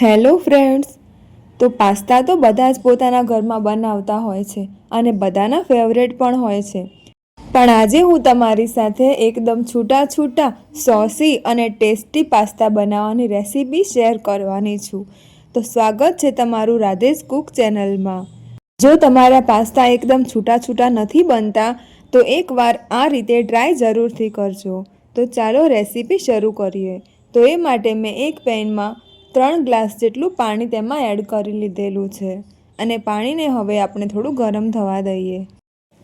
Hello friends. તો pasta તો બધા જ પોતાના ઘરમાં બનાવતા હોય છે અને બધાના ફેવરેટ પણ હોય છે. પણ આજે હું તમારી સાથે એકદમ છૂટા છૂટા, સોસી અને ટેસ્ટી પાસ્તા બનાવવાની રેસીપી શેર કરવાની છું. તો સ્વાગત છે તમારું રાધેશ કુક ચેનલમાં. જો તમારા પાસ્તા એકદમ છૂટા છૂટા નથી બનતા, તો એકવાર આ રીતે ટ્રાય જરૂરથી કરજો. તો ચાલો રેસીપી શરૂ કરીએ. તો એ માટે મેં એક પેનમાં ત્રણ ગ્લાસ જેટલું પાણી તેમાં એડ કરી લીધેલું છે અને પાણીને હવે આપણે થોડું ગરમ થવા દઈએ.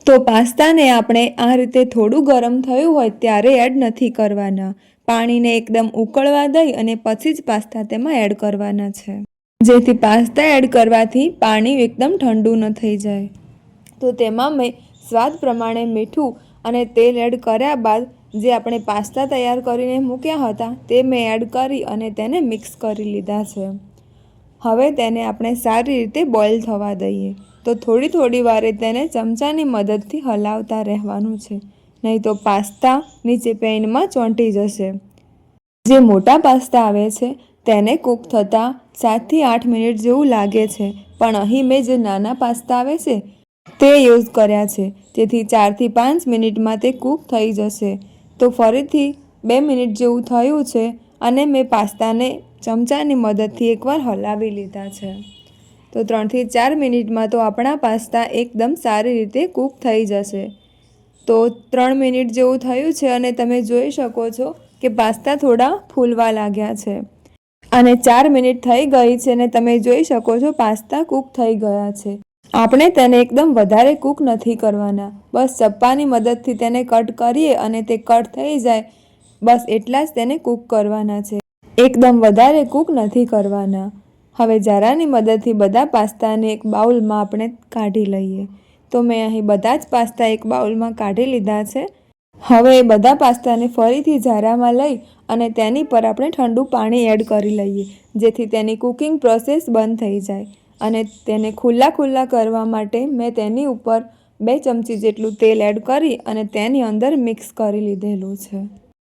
તો પાસ્તાને આપણે આ રીતે થોડું ગરમ થયું હોય ત્યારે એડ નથી કરવાના. પાણીને એકદમ ઉકળવા દઈ અને પછી જ પાસ્તા તેમાં એડ કરવાના છે. જેથી પાસ્તા એડ કરવાથી પાણી એકદમ ઠંડુ ન થઈ જાય. તો તેમાં મેં સ્વાદ પ્રમાણે મીઠું અને તેલ એડ કર્યા બાદ જે આપણે પાસ્તા તૈયાર કરીને મૂક્યા હતા તે મેં એડ કરી અને તેને મિક્સ કરી લીધા છે. હવે તેને આપણે સારી રીતે બોઇલ થવા દઈએ. તો થોડી થોડી વારે તેને ચમચાની મદદથી હલાવતા રહેવાનું છે. નહીં તો પાસ્તા નીચે પેનમાં ચોંટી જશે. જે મોટા પાસ્તા આવે છે તેને કૂક થતાં સાતથી આઠ મિનિટ જેવું લાગે છે. પણ અહીં મેં જે નાના પાસ્તા આવે છે તે યુઝ કર્યા છે. તેથી ચારથી પાંચ મિનિટમાં તે કૂક થઈ જશે. તો ફરીથી બે મિનિટ જેવું થયું છે અને મેં પાસ્તાને ચમચાની મદદથી એકવાર હલાવી લીધા છે. તો ત્રણથી ચાર મિનિટમાં તો આપણા પાસ્તા એકદમ સારી રીતે કૂક થઈ જશે. તો ત્રણ મિનિટ જેવું થયું છે અને તમે જોઈ શકો છો કે પાસ્તા થોડા ફૂલવા લાગ્યા છે. અને ચાર મિનિટ થઈ ગઈ છે અને તમે જોઈ શકો છો પાસ્તા કૂક થઈ ગયા છે. આપણે તેને એકદમ વધારે કૂક નથી કરવાના. બસ ચપ્પાની મદદથી તેને કટ કરીએ અને તે કટ થઈ જાય. બસ એટલા જ તેને કૂક કરવાના છે. એકદમ વધારે કૂક નથી કરવાના. હવે જારાની મદદથી બધા પાસ્તાને એક બાઉલમાં આપણે કાઢી લઈએ. તો મેં અહીં બધા જ પાસ્તા એક બાઉલમાં કાઢી લીધા છે. હવે એ બધા પાસ્તાને ફરીથી ઝારામાં લઈ અને તેની પર આપણે ઠંડુ પાણી એડ કરી લઈએ, જેથી તેની કુકિંગ પ્રોસેસ બંધ થઈ જાય. અને તેને ખુલ્લા ખુલ્લા કરવા માટે મેં તેની ઉપર બે ચમચી જેટલું તેલ એડ કરી અને તેની અંદર મિક્સ કરી લીધેલું છે.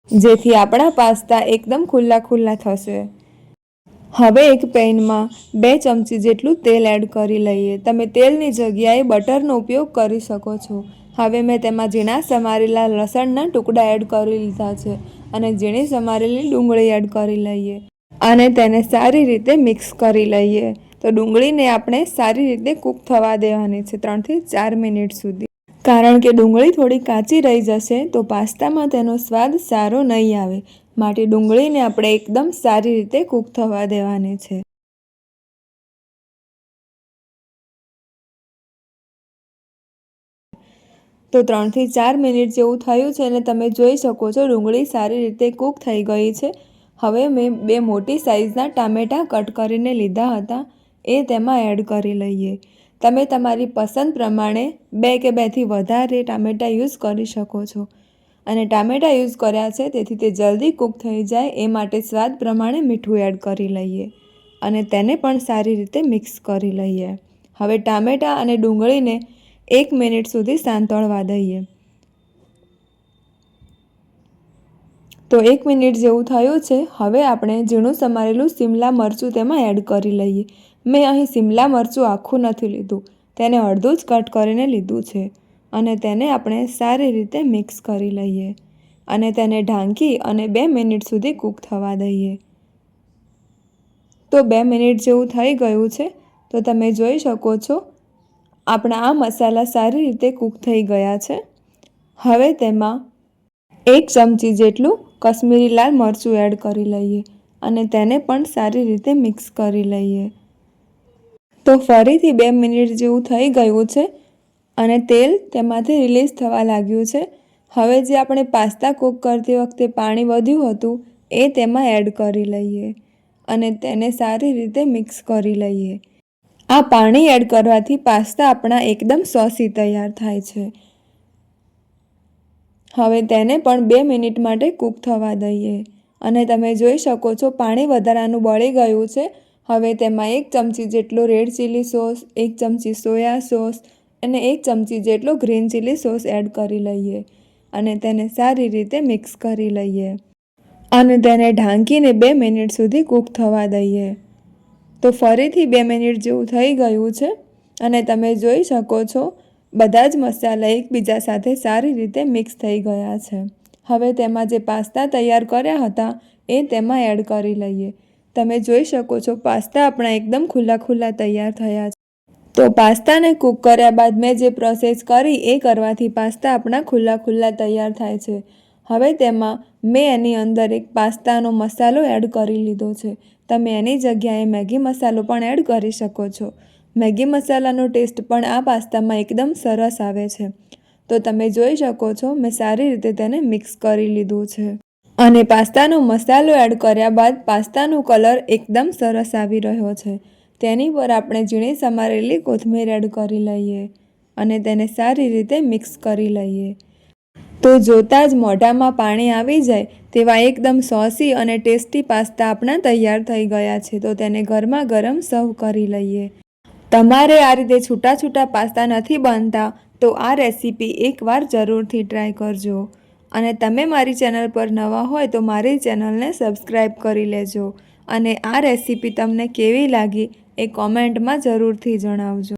જેથી આપણા પાસ્તા એકદમ ખુલ્લા ખુલ્લા થશે. હવે એક પેનમાં બે ચમચી જેટલું તેલ એડ કરી લઈએ. તમે તેલની જગ્યાએ બટરનો ઉપયોગ કરી શકો છો. હવે મેં તેમાં ઝીણા સમારેલા લસણના ટુકડા એડ કરી લીધા છે અને ઝીણી સમારેલી ડુંગળી એડ કરી લઈએ અને તેને સારી રીતે મિક્સ કરી લઈએ. તો ડુંગળીને આપણે સારી રીતે કૂક થવા દેવાની છે ત્રણથી ચાર મિનિટ સુધી. કારણ કે ડુંગળી થોડી કાચી રહી જશે તો પાસ્તામાં તેનો સ્વાદ સારો નહીં આવે. માટે ડુંગળીને આપણે એકદમ સારી રીતે કૂક થવા દેવાની છે. તો ત્રણથી ચાર મિનિટ જેવું થયું છે અને તમે જોઈ શકો છો ડુંગળી સારી રીતે કૂક થઈ ગઈ છે. હવે મેં બે મોટી સાઇઝના ટામેટાં કટ કરીને લીધા હતા. એ તેમાં એડ કરી લઈએ. તમે તમારી પસંદ પ્રમાણે બે કે બેથી વધારે ટામેટાં યુઝ કરી શકો છો. અને ટામેટાં યુઝ કર્યા છે તેથી તે જલ્દી કૂક થઈ જાય એ માટે સ્વાદ પ્રમાણે મીઠું એડ કરી લઈએ. અને તેને પણ સારી રીતે મિક્સ કરી લઈએ. હવે ટામેટાં અને ડુંગળીને એક મિનિટ સુધી સાંતળવા દઈએ. તો એક મિનિટ જેવું થયું છે, હવે આપણે ઝીણું સમારેલું સિમલા મરચું તેમાં એડ કરી લઈએ. મેં અહીં સિમલા મરચું આખું નથી લીધું, તેને અડધું જ કટ કરીને લીધું છે અને તેને આપણે સારી રીતે મિક્સ કરી લઈએ અને તેને ઢાંકી અને બે મિનિટ સુધી કૂક થવા દઈએ. તો બે મિનિટ જેવું થઈ ગયું છે, તો તમે જોઈ શકો છો, આપણા આ મસાલા સારી રીતે કૂક થઈ ગયા છે. હવે તેમાં એક ચમચી જેટલું કશ્મીરી લાલ મરચું એડ કરી લઈએ અને તેને પણ સારી રીતે મિક્સ કરી લઈએ. તો ફરીથી બે મિનિટ જેવું થઈ ગયું છે અને તેલ તેમાંથી રિલીઝ થવા લાગ્યું છે. હવે જે આપણે પાસ્તા કૂક કરતી વખતે પાણી વધ્યું હતું એ તેમાં એડ કરી લઈએ અને તેને સારી રીતે મિક્સ કરી લઈએ. આ પાણી એડ કરવાથી પાસ્તા આપણા એકદમ સોસી તૈયાર થાય છે. હવે તેને પણ બે મિનિટ માટે કૂક થવા દઈએ. અને તમે જોઈ શકો છો પાણી વધારાનું બળી ગયું છે. હવે તેમાં એક ચમચી જેટલો રેડ ચીલી સોસ, એક ચમચી સોયા સોસ અને એક ચમચી જેટલો ગ્રીન ચીલી સોસ એડ કરી લઈએ અને તેને સારી રીતે મિક્સ કરી લઈએ. અને તેને ઢાંકીને બે મિનિટ સુધી કૂક થવા દઈએ. તો ફરીથી બે મિનિટ જેવું થઈ ગયું છે. અને તમે જોઈ શકો છો બધા જ મસાલા એકબીજા સાથે સારી રીતે મિક્સ થઈ ગયા છે. હવે તેમાં જે પાસ્તા તૈયાર કર્યા હતા, એ તેમાં એડ કરી લઈએ. તમે જોઈ શકો છો, પાસ્તા આપણા એકદમ ખુલ્લા ખુલ્લા તૈયાર થયા છે. તો પાસ્તાને કૂક કર્યા બાદ મેં જે પ્રોસેસ કરી, એ કરવાથી પાસ્તા આપણા ખુલ્લા ખુલ્લા તૈયાર થાય છે. હવે તેમાં મેં એની અંદર એક પાસ્તાનો મસાલો એડ કરી લીધો છે. તમે એની જગ્યાએ મેગી મસાલો પણ એડ કરી શકો છો. મેગી મસાલાનો ટેસ્ટ પણ આ પાસ્તામાં એકદમ સરસ આવે છે. તો તમે જોઈ શકો છો, મેં સારી રીતે તેને મિક્સ કરી લીધું છે. અને પાસ્તાનો મસાલો એડ કર્યા બાદ પાસ્તાનો કલર એકદમ સરસ આવી રહ્યો છે. તેની પર આપણે ઝીણી સમારેલી કોથમીર એડ કરી લઈએ અને તેને સારી રીતે મિક્સ કરી લઈએ. તો જોતાં જ મોઢામાં પાણી આવી જાય તેવા એકદમ સોસી અને ટેસ્ટી પાસ્તા આપણા તૈયાર થઈ ગયા છે. તો તેને ગરમા ગરમ સર્વ કરી લઈએ. તમારે આ રીતે છૂટા છૂટા પાસ્તા નથી બનતા, તો આ રેસીપી એકવાર જરૂરથી ટ્રાય કરજો. અને તમે મારી ચેનલ પર નવા હોય તો મારી ચેનલને સબસ્ક્રાઈબ કરી લેજો. અને આ રેસીપી તમને કેવી લાગી એ કોમેન્ટમાં જરૂરથી જણાવજો.